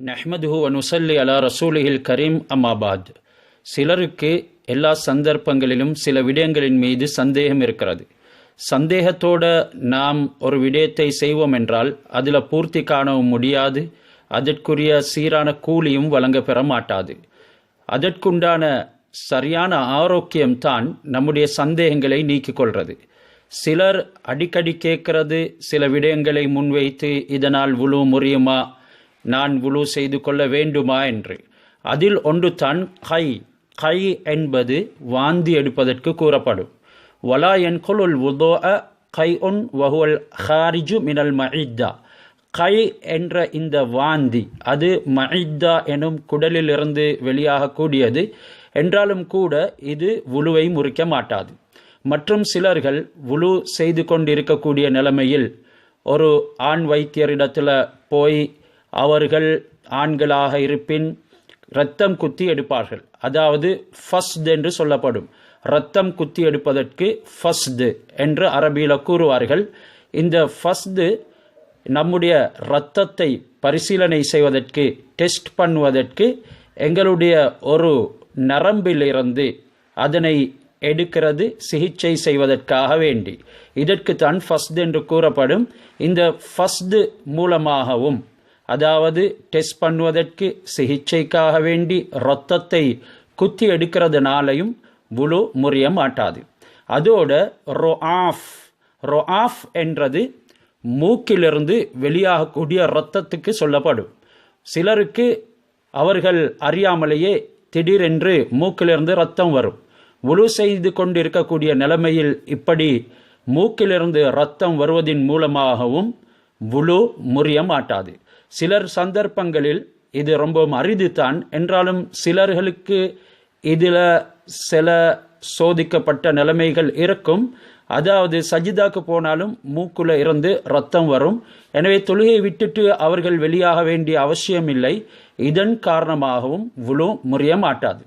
நஹ்மதுஹு அனுசல்லி அலா ரசூலிஹில் கரீம் அம்மாபாத் சிலருக்கு எல்லா சந்தர்ப்பங்களிலும் சில விடயங்களின் மீது சந்தேகம் இருக்கிறது. சந்தேகத்தோட நாம் ஒரு விடயத்தை செய்வோம் என்றால் அதில் பூர்த்தி காணவும் முடியாது அதற்குரிய சீரான கூலியும் வழங்க பெற மாட்டாது. அதற்குண்டான சரியான ஆரோக்கியம்தான் நம்முடைய சந்தேகங்களை நீக்கிக்கொள்கிறது சிலர் அடிக்கடி கேட்கிறது சில விடயங்களை முன்வைத்து இதனால் உழு முறியுமா நான் உழு செய்து கொள்ள வேண்டுமா என்று. அதில் ஒன்று தான் கை. கை என்பது வாந்தி எடுப்பதற்கு கூறப்படும். வலா என் கொலுல் உதோ அ கை ஒன் வகுவல் ஹாரிஜு மினல் மஇத்தா. கை என்ற இந்த வாந்தி அது மஇத்தா எனும் குடலிலிருந்து வெளியாகக்கூடியது என்றாலும் கூட இது உழுவை முறிக்க மாட்டாது. மற்றும் சிலர்கள் உழு செய்து கொண்டிருக்கக்கூடிய நிலைமையில் ஒரு ஆண் வைத்தியரிடத்தில் போய் அவர்கள் ஆண்களாக இருப்பின் இரத்தம் குத்தி எடுப்பார்கள். அதாவது ஃபஸ்ட் என்று சொல்லப்படும். இரத்தம் குத்தி எடுப்பதற்கு ஃபஸ்து என்று அரபியில் கூறுவார்கள். இந்த ஃபஸ்து நம்முடைய இரத்தத்தை பரிசீலனை செய்வதற்கு டெஸ்ட் பண்ணுவதற்கு எங்களுடைய ஒரு நரம்பிலிருந்து அதனை எடுக்கிறது சிகிச்சை செய்வதற்காக வேண்டி. இதற்கு தான் ஃபஸ்து என்று கூறப்படும். இந்த ஃபஸ்து மூலமாகவும் அதாவது டெஸ்ட் பண்ணுவதற்கு சிகிச்சைக்காக வேண்டி இரத்தத்தை குத்தி எடுக்கிறதுனாலையும் புழு முறிய மாட்டாது. அதோட ரொ ஆஃப் என்றது மூக்கிலிருந்து வெளியாகக்கூடிய இரத்தத்துக்கு சொல்லப்படும். சிலருக்கு அவர்கள் அறியாமலேயே திடீரென்று மூக்கிலிருந்து ரத்தம் வரும். உழு செய்து கொண்டிருக்கக்கூடிய நிலைமையில் இப்படி மூக்கிலிருந்து ரத்தம் வருவதின் மூலமாகவும் உழு முறிய மாட்டாது. சிலர் சந்தர்ப்பங்களில் இது ரொம்பவும் அரிதுதான். என்றாலும் சிலர்களுக்கு இதில் சில சோதிக்கப்பட்ட நிலைமைகள் இருக்கும். அதாவது சஜிதாக்கு போனாலும் மூக்குல இருந்து ரத்தம் வரும். எனவே தொழுகையை விட்டுட்டு அவர்கள் வெளியாக வேண்டிய அவசியம் இல்லை. இதன் காரணமாகவும் விழு முறிய மாட்டாது.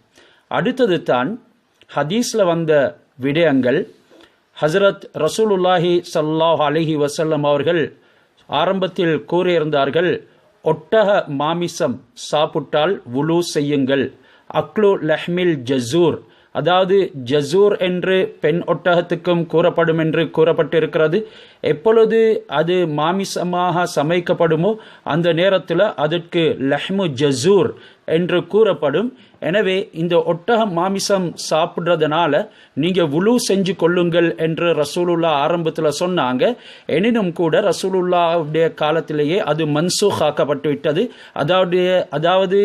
அடுத்தது தான் ஹதீஸில் வந்த விடயங்கள். ஹசரத் ரசூலுல்லாஹி சல்லாஹ் அலிஹி வசல்லம் அவர்கள் ஆரம்பத்தில் கூறியிருந்தார்கள் ஒட்டக மாமிசம் சாப்பிட்டால் உலு செய்யுங்கள். அக்லு லஹ்மில் ஜசூர். அதாவது ஜசூர் என்று பெண் ஒட்டகத்துக்கும் கூறப்படும் என்று கூறப்பட்டிருக்கிறது. எப்பொழுது அது மாமிசமாக சமைக்கப்படுமோ அந்த நேரத்தில் அதற்கு லஹ்மு ஜசூர் என்று கூறப்படும். எனவே இந்த ஒட்டக மாமிசம் சாப்பிட்றதுனால நீங்கள் உழு செஞ்சு கொள்ளுங்கள் என்று ரசூலுல்லா ஆரம்பத்தில் சொன்னாங்க. எனினும் கூட ரசூலுல்லாவுடைய காலத்திலேயே அது மன்சூக் ஆக்கப்பட்டு விட்டது அதாவது அதாவது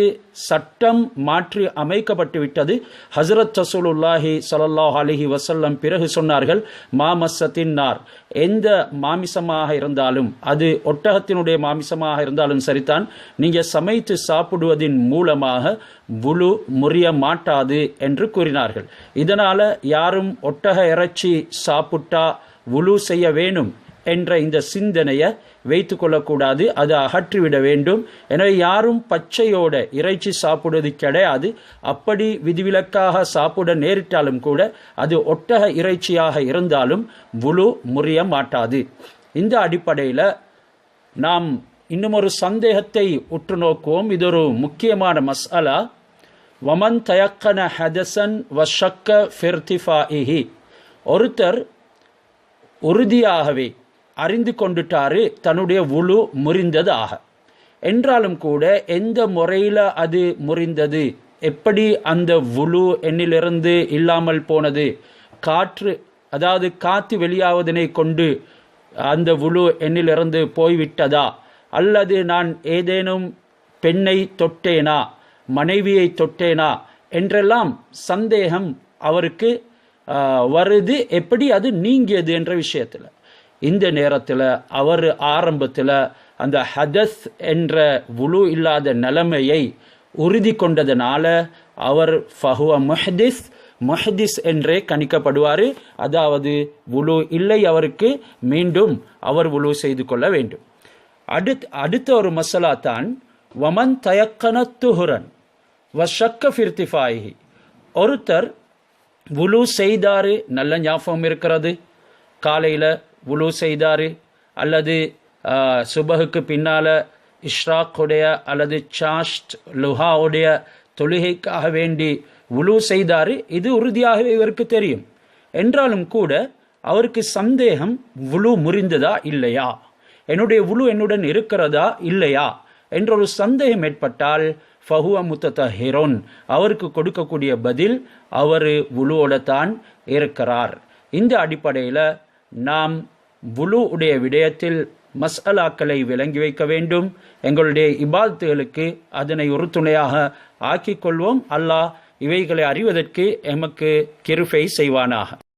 சட்டம் மாற்றி அமைக்கப்பட்டு விட்டது ஹசரத் ரசூலுல்லாஹி சலல்லாஹ் அலிஹி வசல்லம் பிறகு சொன்னார்கள் மாமசத்தின் நார். எந்த மாமிசமாக இருந்தாலும் அது ஒட்டகத்தினுடைய மாமிசமாக இருந்தாலும் சரிதான். நீங்கள் சமைத்து சாப்பிடுவதின் மூலமாக புழு முறிய மாட்டாது என்று கூறினார்கள். இதனால் யாரும் ஒட்டக இறைச்சி சாப்பிட்டா உழு செய்ய வேணும். என்ற இந்த சிந்தனையை வைத்து கொள்ளக்கூடாது. அதை அகற்றிவிட வேண்டும். எனவே யாரும் பச்சையோட இறைச்சி சாப்பிடுவது கிடையாது. அப்படி விதிவிலக்காக சாப்பிட நேரிட்டாலும் கூட அது ஒட்டக இறைச்சியாக இருந்தாலும் முழு முறிய மாட்டாது. இந்த அடிப்படையில் நாம் இன்னும் ஒரு சந்தேகத்தை உற்று நோக்குவோம். இது ஒரு முக்கியமான மசாலா. வமன் தயக்கன ஹதசன் வஷக்க ஃபிர்திஃபாஇஹி. ஒருத்தர் உறுதியாகவே அறிந்து கொண்டுட்டாரு தன்னுடைய உழு முறிந்தது ஆக. என்றாலும் கூட எந்த முறையில் அது முறிந்தது? எப்படி அந்த உழு எண்ணிலிருந்து இல்லாமல் போனது? காற்று அதாவது காற்று வெளியாவதனை கொண்டு அந்த உழு எண்ணிலிருந்து போய்விட்டதா? அல்லது நான் ஏதேனும் பெண்ணை தொட்டேனா? மனைவியை தொட்டேனா? என்றெல்லாம் சந்தேகம் அவருக்கு வருது. எப்படி அது நீங்கியது என்ற விஷயத்தில். இந்த நேரத்தில் அவர் ஆரம்பத்தில் அந்த ஹதஸ் என்ற உழு இல்லாத நிலைமையை உறுதி கொண்டதனால அவர் ஃபஹுவ முஹதிஸ் முஹதிஸ் என்றே கணிக்கப்படுவார். அதாவது உழு இல்லை அவருக்கு மீண்டும் அவர் உழு செய்து கொள்ள வேண்டும். அடுத் அடுத்த ஒரு மசாலா தான் வமன் தயக்கன துஹுரன் வஷக்க ஃபிர்திஃபாயி ஒருத்தர் உழு செய்தார் நல்ல ஞாபகம் இருக்கிறது. காலையில் உலு செய்தார் அல்லது சுபகுக்கு பின்னால் இஷ்ராக்குடைய அல்லது சாஷ்ட் லுஹாவுடைய தொழுகைக்காக வேண்டி உலு செய்தார் இது உறுதியாகவே இவருக்கு தெரியும். என்றாலும் கூட அவருக்கு சந்தேகம் உழு முறிந்ததா இல்லையா? என்னுடைய உழு என்னுடன் இருக்கிறதா இல்லையா? என்ற ஒரு சந்தேகம் ஏற்பட்டால் ஃபஹுவ முத்தத ஹெரோன் அவருக்கு கொடுக்கக்கூடிய பதில் அவர் உழுவோட தான் இருக்கிறார். இந்த அடிப்படையில் நாம் புலு உடைய விடயத்தில் மஸ்அலாக்களை விளங்கி வைக்க வேண்டும். எங்களுடைய இபாதத்துகளுக்கு அதனை ஒரு துணையாக ஆக்கிக் கொள்வோம். அல்லாஹ் இவைகளை அறிவதற்கு எமக்கு கிருஃபை செய்வானாக.